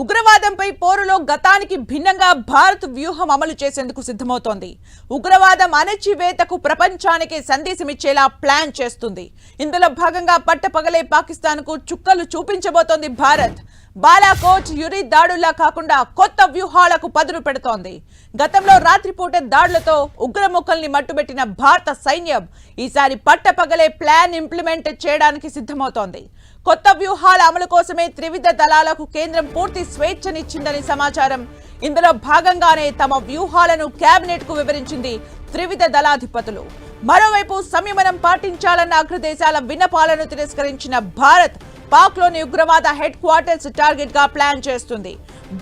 ఉగ్రవాదంపై పోరులో గతానికి భిన్నంగా భారత్ వ్యూహం అమలు చేసేందుకు సిద్ధమవుతోంది. ఉగ్రవాదం అణచివేతకు ప్రపంచానికి సందేశమిచ్చేలా ప్లాన్ చేస్తుంది. ఇందులో భాగంగా పట్టపగలే పాకిస్తాన్కు చుక్కలు చూపించబోతోంది భారత్. బాలాకోట్ యురి దాడుల్లా కాకుండా కొత్త వ్యూహాలకు పదును పెడుతోంది. గతంలో రాత్రిపూట దాడులతో ఉగ్రముఖల్ని మట్టుబెట్టిన భారత సైన్యం ఈసారి పట్టపగలే ప్లాన్ ఇంప్లిమెంట్ చేయడానికి సిద్ధమవుతోంది. కొత్త వ్యూహాల అమలు కోసమే త్రివిధ దళాలకు కేంద్రం పూర్తి స్వేచ్ఛనిచ్చిందని సమాచారం. ఇందులో భాగంగానే తమ వ్యూహాలను కేబినెట్కు వివరించింది త్రివిధ దళాధిపతులు. మరోవైపు సంయమనం పాటించాలన్న అగ్రదేశాల విన్నపాలను తిరస్కరించిన భారత్ పాక్లోని ఉగ్రవాద హెడ్ క్వార్టర్స్ టార్గెట్గా ప్లాన్ చేస్తుంది.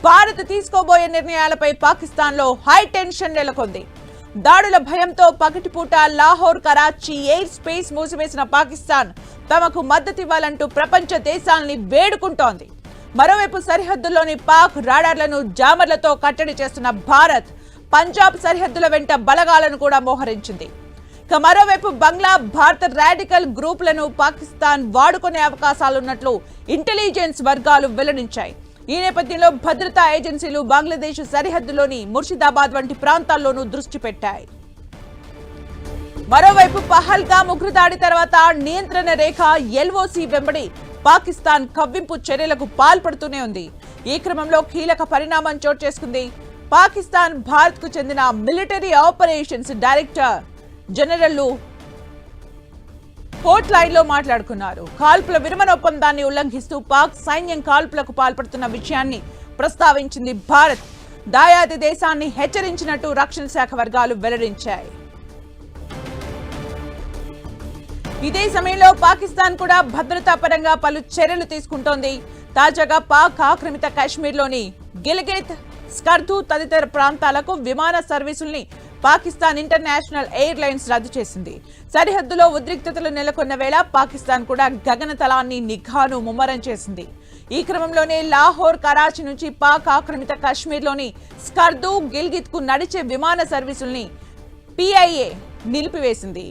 భారత్ తీసుకోబోయే నిర్ణయాలపై పాకిస్తాన్లో హై టెన్షన్ నెలకొంది. దాడుల భయంతో పగటిపూట లాహోర్ కరాచీ ఎయిర్ స్పేస్ మూసివేసిన పాకిస్తాన్ తమకు మద్దతివ్వాలంటూ ప్రపంచ దేశాల్ని వేడుకుంటోంది. మరోవైపు సరిహద్దుల్లోని పాక్ రాడార్లను జామర్లతో కట్టడి చేస్తున్న భారత్ పంజాబ్ సరిహద్దుల వెంట బలగాలను కూడా మోహరించింది. ఇక మరోవైపు బంగ్లా భారత రాడికల్ గ్రూపులను పాకిస్తాన్ వాడుకునే అవకాశాలున్నట్లు ఇంటెలిజెన్స్ వర్గాలు వెల్లడించాయి. ఈ నేపథ్యంలో భద్రతా ఏజెన్సీలు బంగ్లాదేశ్ సరిహద్దులోని ముర్షిదాబాద్ వంటి ప్రాంతాల్లోనూ దృష్టి పెట్టాయి. మరోవైపు పహల్గామ్ ఉగ్రదాడి తర్వాత నియంత్రణ రేఖ ఎల్ఓసి వెంబడి పాకిస్తాన్ కవ్వింపు చర్యలకు పాల్పడుతూనే ఉంది. ఈ క్రమంలో కీలక పరిణామం చోటు చేసుకుంది. పాకిస్తాన్ భారత్కు చెందిన మిలిటరీ ఆపరేషన్స్ డైరెక్టర్ జనరల్ కోర్ట్ లైన్లో మాట్లాడుకున్నారు. కాల్పుల విరమణ ఒప్పందాన్ని ఉల్లంఘిస్తూ పాక్ సైన్యం కాల్పులకు పాల్పడుతున్న విషయాన్ని ప్రస్తావించింది భారత్. దాయాది దేశాన్ని హెచ్చరించినట్టు రక్షణ శాఖ వర్గాలు వెల్లడించాయి. ఇదే సమయంలో పాకిస్తాన్ కూడా భద్రతా పరంగా పలు చర్యలు తీసుకుంటోంది. తాజాగా పాక్ ఆక్రమిత కాశ్మీర్లోని గిల్గిత్ స్కర్దు తదితర ప్రాంతాలకు విమాన సర్వీసుల్ని పాకిస్తాన్ ఇంటర్నేషనల్ ఎయిర్ లైన్స్ రద్దు చేసింది. సరిహద్దులో ఉద్రిక్తతలు నెలకొన్న వేళ పాకిస్తాన్ కూడా గగనతలాన్ని నిఘాను ముమ్మరం చేసింది. ఈ క్రమంలోనే లాహోర్ కరాచీ నుంచి పాక్ ఆక్రమిత కాశ్మీర్లోని స్కర్దు గిల్గిత్కు నడిచే విమాన సర్వీసుల్ని పిఐఏ నిలిపివేసింది.